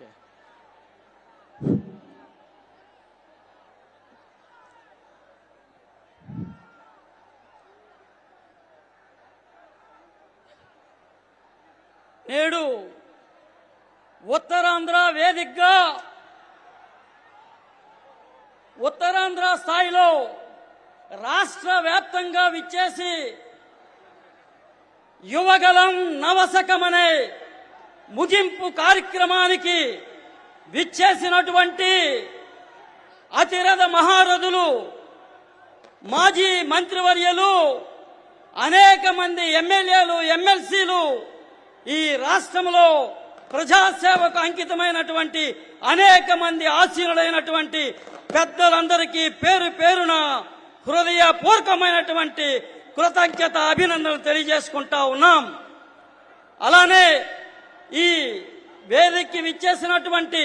Okay. నేడు ఉత్తరాంధ్ర వేదికగా ఉత్తరాంధ్ర స్థాయిలో రాష్ట్ర వ్యాప్తంగా విచ్చేసి యువగలం నవశకమనే ముగింపు కార్యక్రమానికి విచ్చేసినటువంటి అతిరథ మహారథులు మాజీ మంత్రివర్యులు అనేక మంది ఎమ్మెల్యేలు ఎమ్మెల్సీలు ఈ రాష్ట్రంలో ప్రజాసేవకు అంకితమైనటువంటి అనేక మంది ఆశీనులైనటువంటి పెద్దలందరికీ పేరు పేరున హృదయపూర్వకమైనటువంటి కృతజ్ఞత అభినందనలు తెలియజేసుకుంటా ఉన్నాం. అలానే ఈ వేదికకి విచ్చేసినటువంటి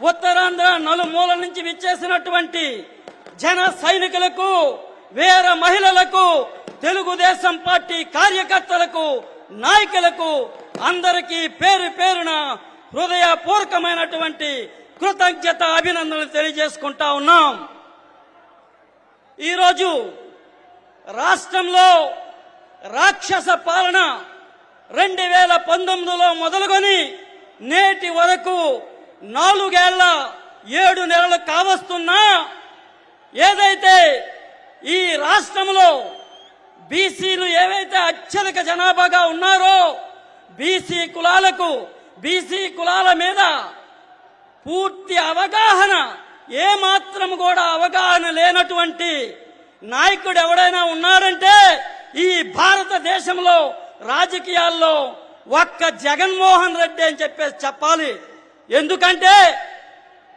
ఉత్తరాంధ్ర నలుమూల నుంచి విచ్చేసినటువంటి జన సైనికులకు వేర మహిళలకు తెలుగుదేశం పార్టీ కార్యకర్తలకు నాయకులకు అందరికీ పేరు పేరున హృదయపూర్వకమైనటువంటి కృతజ్ఞత అభినందనలు తెలియజేసుకుంటా ఉన్నాం. ఈరోజు రాష్ట్రంలో రాక్షస పాలన రెండు వేల పంతొమ్మిదిలో మొదలుకొని నేటి వరకు నాలుగేళ్ళ ఏడు నెలలు కావస్తున్నా ఏదైతే ఈ రాష్ట్రంలో బీసీలు ఏవైతే అత్యధిక జనాభాగా ఉన్నారో బీసీ కులాలకు బీసీ కులాల మీద పూర్తి అవగాహన ఏ మాత్రం కూడా అవగాహన లేనటువంటి నాయకుడు ఎవడైనా ఉన్నారంటే ఈ భారతదేశంలో రాజకీయాల్లో ఒక్క జగన్మోహన్ రెడ్డి అని చెప్పేసి చెప్పాలి. ఎందుకంటే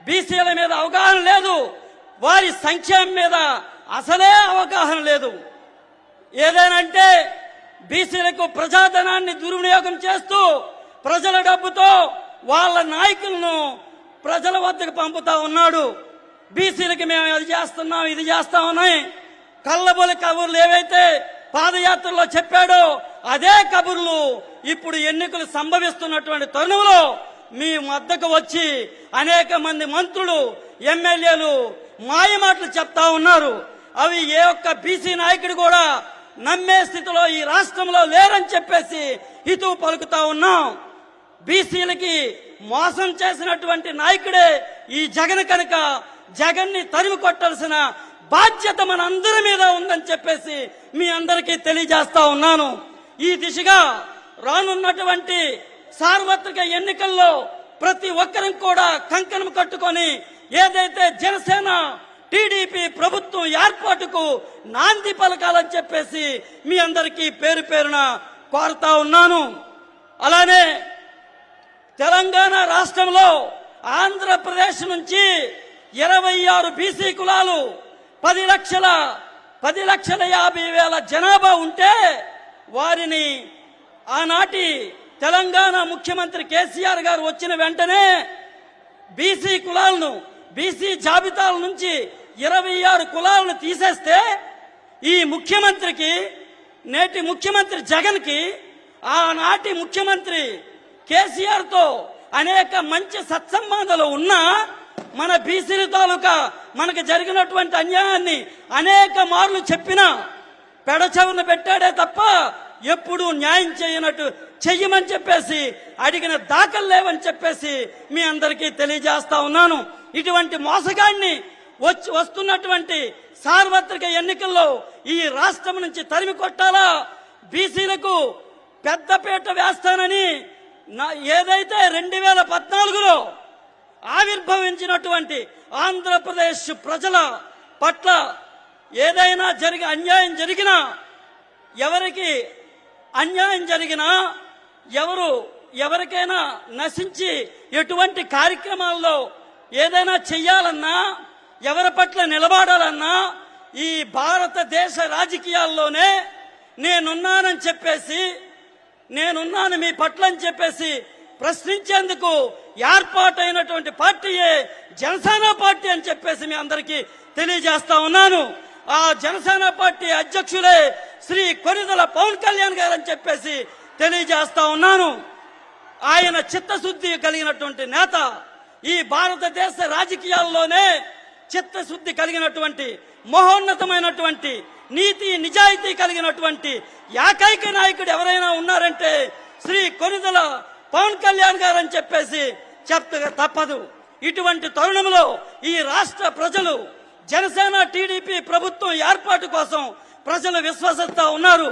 బీసీల మీద అవగాహన లేదు. వారి సంక్షేమం మీద అసలే అవగాహన లేదు. ఏదేనంటే బీసీలకు ప్రజాధనాన్ని దుర్వినియోగం చేస్తూ ప్రజల డబ్బుతో వాళ్ళ నాయకులను ప్రజల వద్దకు పంపుతా ఉన్నాడు. బీసీలకి మేము అది చేస్తున్నాం ఇది చేస్తామని కళ్ళబొలి కబుర్లు ఏవైతే పాదయాత్రలో చెప్పాడో అదే కబుర్లు ఇప్పుడు ఎన్నికలు సంభవిస్తున్నటువంటి తరుణంలో మీ మద్దకు వచ్చి అనేక మంది మంత్రులు ఎమ్మెల్యేలు మాయమాటలు చెప్తా ఉన్నారు. అవి ఏ ఒక్క బీసీ నాయకుడు కూడా నమ్మే స్థితిలో ఈ రాష్ట్రంలో లేరని చెప్పేసి హితువు పలుకుతా ఉన్నాం. బీసీలకి మోసం చేసినటువంటి నాయకుడే ఈ జగన్ కనుక జగన్ని తరిమి కొట్టాల్సిన బాధ్యత మన అందరి మీద ఉందని చెప్పేసి మీ అందరికీ తెలియజేస్తా ఉన్నాను. ఈ దిశగా రానున్నటువంటి సార్వత్రిక ఎన్నికల్లో ప్రతి ఒక్కరం కూడా కంకణం కట్టుకొని ఏదైతే జనసేన టీడీపీ ప్రభుత్వం ఏర్పాటుకు నాంది పలకాలని చెప్పేసి మీ అందరికీ పేరు పేరున కోరుతా ఉన్నాను. అలానే తెలంగాణ రాష్ట్రంలో ఆంధ్రప్రదేశ్ నుంచి ఇరవై ఆరు బీసీ కులాలు పది లక్షల పది లక్షల యాభై వేల జనాభా ఉంటే వారిని ఆనాటి తెలంగాణ ముఖ్యమంత్రి కేసీఆర్ గారు వచ్చిన వెంటనే బీసీ కులాలను బీసీ జాబితాల నుంచి ఇరవై ఆరు కులాలను తీసేస్తే ఈ ముఖ్యమంత్రికి నేటి ముఖ్యమంత్రి జగన్కి ఆనాటి ముఖ్యమంత్రి కేసీఆర్తో అనేక మంచి సత్సంబంధాలు ఉన్నా మన బీసీల తాలూకా మనకు జరిగినటువంటి అన్యాయాన్ని అనేక మార్లు చెప్పినా పెడచెవున పెట్టాడే తప్ప ఎప్పుడు న్యాయం చేయనట్టు చెయ్యమని చెప్పేసి అడిగిన దాఖలు లేవని చెప్పేసి మీ అందరికీ తెలియజేస్తా ఉన్నాను. ఇటువంటి మోసగాడిని వచ్చి వస్తున్నటువంటి సార్వత్రిక ఎన్నికల్లో ఈ రాష్ట్రం నుంచి తరిమి కొట్టాలా? బీసీలకు పెద్దపీట వేస్తానని నా ఏదైతే రెండు వేల పద్నాలుగులో ఆవిర్భవించినటువంటి ఆంధ్రప్రదేశ్ ప్రజల పట్ల ఏదైనా జరిగి అన్యాయం జరిగినా ఎవరికి అన్యాయం జరిగినా ఎవరు ఎవరికైనా నశించి ఎటువంటి కార్యక్రమాల్లో ఏదైనా చెయ్యాలన్నా ఎవరి పట్ల నిలబడాలన్నా ఈ భారతదేశ రాజకీయాల్లోనే నేనున్నానని చెప్పేసి నేనున్నాను మీ పట్ల అని చెప్పేసి ప్రశ్నించేందుకు ఏర్పాటైనటువంటి పార్టీయే జనసేన పార్టీ అని చెప్పేసి మీ అందరికీ తెలియజేస్తా ఉన్నాను. ఆ జనసేన పార్టీ అధ్యక్షులే శ్రీ కొనిదల పవన్ కళ్యాణ్ గారు అని చెప్పేసి తెలియజేస్తా ఉన్నాను. ఆయన చిత్తశుద్ధి కలిగినటువంటి నేత ఈ భారతదేశ రాజకీయాల్లోనే చిత్తశుద్ధి కలిగినటువంటి మహోన్నతమైనటువంటి నీతి నిజాయితీ కలిగినటువంటి ఏకైక నాయకుడు ఎవరైనా ఉన్నారంటే శ్రీ కొనిదల పవన్ కళ్యాణ్ గారు అని చెప్పేసి చెప్తగా తప్పదు. ఇటువంటి తరుణంలో ఈ రాష్ట్ర ప్రజలు జనసేన టీడీపీ ప్రభుత్వం ఏర్పాటు కోసం ప్రజలు విశ్వసిస్తా ఉన్నారు.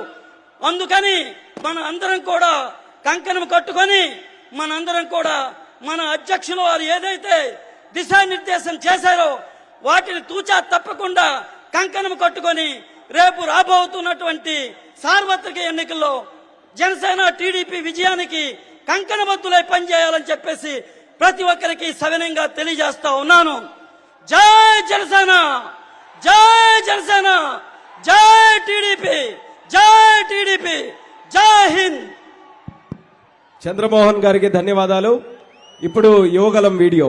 అందుకని మన అందరం కూడా కంకణం కట్టుకొని మనందరం కూడా మన అధ్యక్షులు వారు ఏదైతే దిశానిర్దేశం చేశారో వాటిని తూచా తప్పకుండా కంకణం కట్టుకొని రేపు రాబోతున్నటువంటి సార్వత్రిక ఎన్నికల్లో జనసేన టీడీపీ విజయానికి కంకణబద్దులై పనిచేయాలని చెప్పేసి ప్రతి ఒక్కరికి సవినంగా తెలియజేస్తా ఉన్నాను. జై జనసేన జై జనసేన జై టీడీపీ జై టీడీపీ జై హింద్. చంద్రమోహన్ గారికి ధన్యవాదాలు. ఇప్పుడు యువగలం వీడియో.